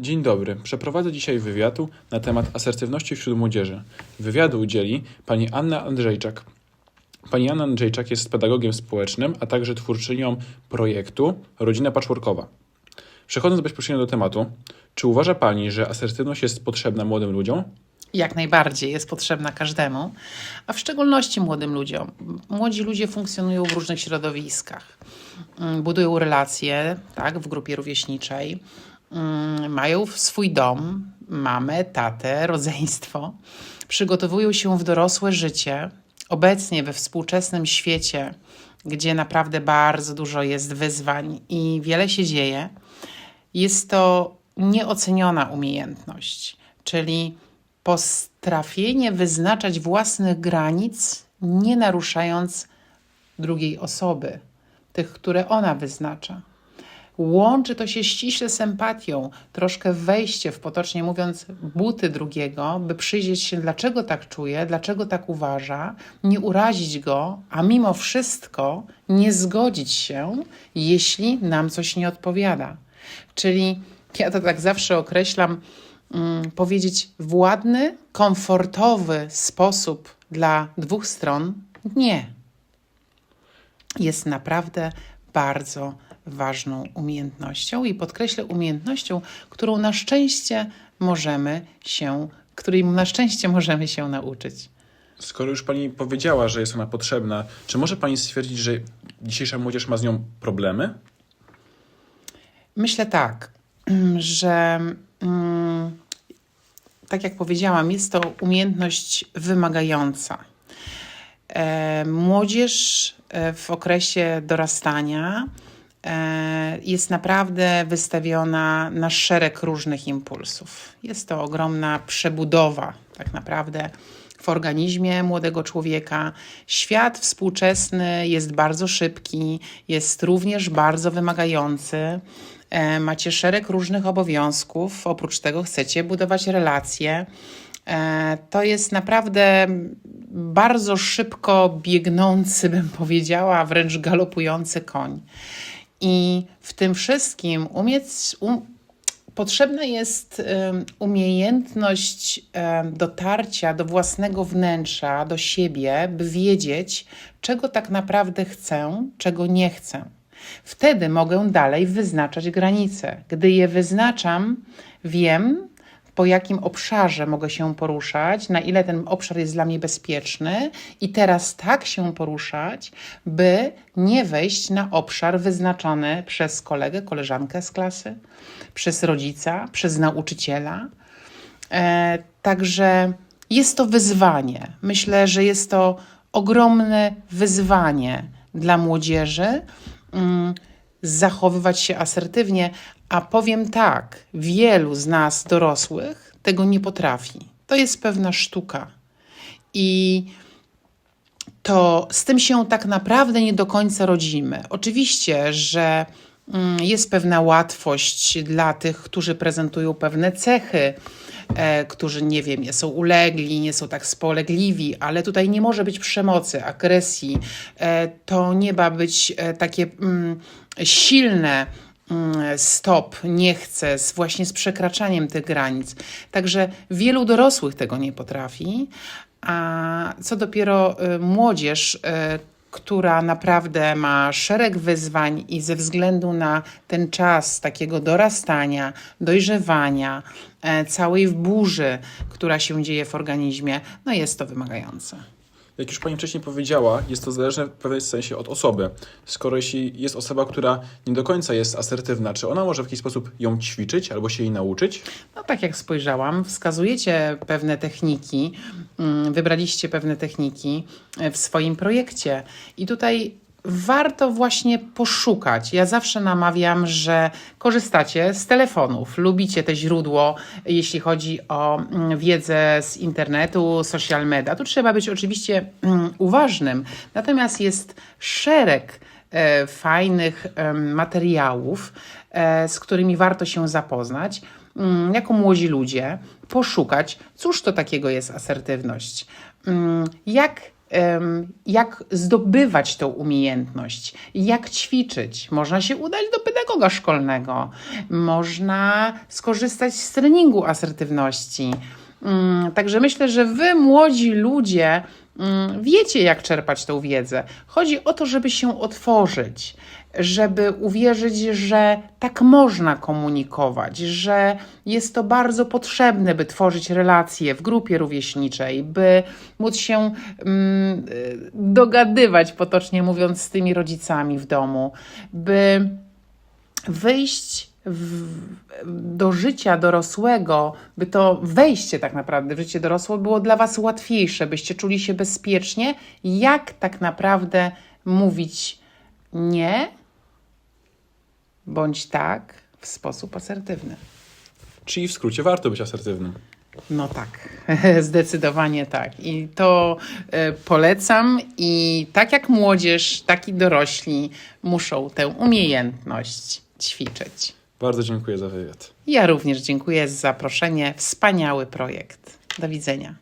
Dzień dobry. Przeprowadzę dzisiaj wywiadu na temat asertywności wśród młodzieży. Wywiadu udzieli pani Anna Andrzejczak. Pani Anna Andrzejczak jest pedagogiem społecznym, a także twórczynią projektu Rodzina Patchworkowa. Przechodząc bezpośrednio do tematu, czy uważa pani, że asertywność jest potrzebna młodym ludziom? Jak najbardziej jest potrzebna każdemu, a w szczególności młodym ludziom. Młodzi ludzie funkcjonują w różnych środowiskach. Mm, Budują relacje tak, w grupie rówieśniczej, mają swój dom, mamę, tatę, rodzeństwo, przygotowują się w dorosłe życie. Obecnie we współczesnym świecie, gdzie naprawdę bardzo dużo jest wyzwań i wiele się dzieje, jest to nieoceniona umiejętność, czyli potrafienie wyznaczać własnych granic, nie naruszając drugiej osoby, tych, które ona wyznacza. Łączy to się ściśle z empatią, troszkę wejście w, potocznie mówiąc, buty drugiego, by przyjrzeć się, dlaczego tak czuje, dlaczego tak uważa, nie urazić go, a mimo wszystko nie zgodzić się, jeśli nam coś nie odpowiada. Czyli ja to tak zawsze określam, mm, powiedzieć władny, komfortowy sposób dla dwóch stron nie. Jest naprawdę bardzo ważną umiejętnością i podkreślę umiejętnością, którą na szczęście możemy się, której na szczęście możemy się nauczyć. Skoro już pani powiedziała, że jest ona potrzebna, czy może pani stwierdzić, że dzisiejsza młodzież ma z nią problemy? Myślę tak, że mm, tak jak powiedziałam, jest to umiejętność wymagająca. E, młodzież e, w okresie dorastania jest naprawdę wystawiona na szereg różnych impulsów. Jest to ogromna przebudowa, tak naprawdę, w organizmie młodego człowieka. Świat współczesny jest bardzo szybki, jest również bardzo wymagający. E, Macie szereg różnych obowiązków, oprócz tego chcecie budować relacje. E, To jest naprawdę bardzo szybko biegnący, bym powiedziała, wręcz galopujący koń. I w tym wszystkim umieć, um, potrzebna jest em, umiejętność em, dotarcia do własnego wnętrza, do siebie, by wiedzieć, czego tak naprawdę chcę, czego nie chcę. Wtedy mogę dalej wyznaczać granice. Gdy je wyznaczam, wiem, po jakim obszarze mogę się poruszać, na ile ten obszar jest dla mnie bezpieczny, i teraz tak się poruszać, by nie wejść na obszar wyznaczony przez kolegę, koleżankę z klasy, przez rodzica, przez nauczyciela. E, także jest to wyzwanie. Myślę, że jest to ogromne wyzwanie dla młodzieży mm, zachowywać się asertywnie, a powiem tak, wielu z nas dorosłych tego nie potrafi. To jest pewna sztuka. I to z tym się tak naprawdę nie do końca rodzimy. Oczywiście, że mm, jest pewna łatwość dla tych, którzy prezentują pewne cechy, e, którzy, nie wiem, nie są ulegli, nie są tak spolegliwi, ale tutaj nie może być przemocy, agresji. E, to nie ma być e, takie mm, silne stop, nie chcę, z, właśnie z przekraczaniem tych granic. Także wielu dorosłych tego nie potrafi, a co dopiero y, młodzież, y, która naprawdę ma szereg wyzwań i ze względu na ten czas takiego dorastania, dojrzewania, e, całej burzy, która się dzieje w organizmie, no jest to wymagające. Jak już Pani wcześniej powiedziała, jest to zależne w pewnym sensie od osoby. Skoro jeśli jest osoba, która nie do końca jest asertywna, czy ona może w jakiś sposób ją ćwiczyć albo się jej nauczyć? No tak jak spojrzałam, wskazujecie pewne techniki, mm, wybraliście pewne techniki e, w swoim projekcie i tutaj warto właśnie poszukać. Ja zawsze namawiam, że korzystacie z telefonów, lubicie te źródło, jeśli chodzi o mm, wiedzę z internetu, social media. Tu trzeba być oczywiście mm, uważnym, natomiast jest szereg e, fajnych materiałów, e, z którymi warto się zapoznać mm, jako młodzi ludzie, poszukać, cóż to takiego jest asertywność. Jak jak zdobywać tą umiejętność, jak ćwiczyć. Można się udać do pedagoga szkolnego, można skorzystać z treningu asertywności. Mm, Także myślę, że wy, młodzi ludzie, wiecie, jak czerpać tą wiedzę. Chodzi o to, żeby się otworzyć, żeby uwierzyć, że tak można komunikować, że jest to bardzo potrzebne, by tworzyć relacje w grupie rówieśniczej, by móc się mm, y, dogadywać, potocznie mówiąc, z tymi rodzicami w domu, by wyjść w, do życia dorosłego, by to wejście tak naprawdę w życie dorosłe było dla Was łatwiejsze, byście czuli się bezpiecznie, jak tak naprawdę mówić nie bądź tak w sposób asertywny. Czyli w skrócie warto być asertywnym. No tak, zdecydowanie tak. I to e, polecam. I tak jak młodzież, tak i dorośli muszą tę umiejętność ćwiczyć. Bardzo dziękuję za wywiad. Ja również dziękuję za zaproszenie. Wspaniały projekt. Do widzenia.